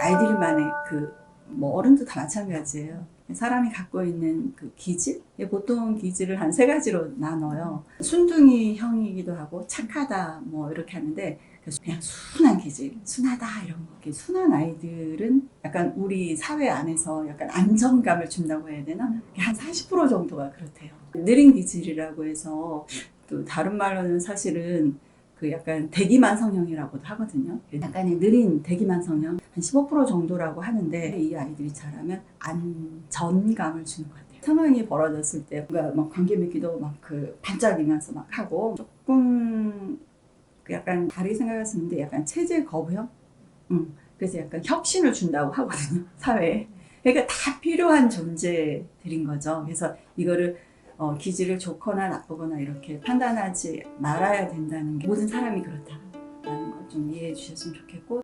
아이들만의 그 뭐 어른도 다 마찬가지예요. 사람이 갖고 있는 그 기질, 예, 보통 기질을 한 세 가지로 나눠요. 순둥이 형이기도 하고 착하다 뭐 이렇게 하는데 그래서 그냥 순한 기질, 순하다 이런 거. 순한 아이들은 약간 우리 사회 안에서 약간 안정감을 준다고 해야 되나? 한 40% 정도가 그렇대요. 느린 기질이라고 해서 또 다른 말로는 사실은 그 약간 대기만 성형이라고도 하거든요. 약간의 느린 대기만 성형 한 15% 정도라고 하는데 이 아이들이 잘하면 안전감을 주는 것 같아요. 상황이 벌어졌을 때 뭔가 막 관계 맺기도 막 그 반짝이면서 막 하고 조금 그 약간 다르게 생각했었는데 약간 체질 거부형? 음, 그래서 약간 혁신을 준다고 하거든요. 사회에. 그러니까 다 필요한 존재들인 거죠. 그래서 이거를 어, 기질을 좋거나 나쁘거나 이렇게 판단하지 말아야 된다는 게 모든 사람이 그렇다라는 걸 좀 이해해 주셨으면 좋겠고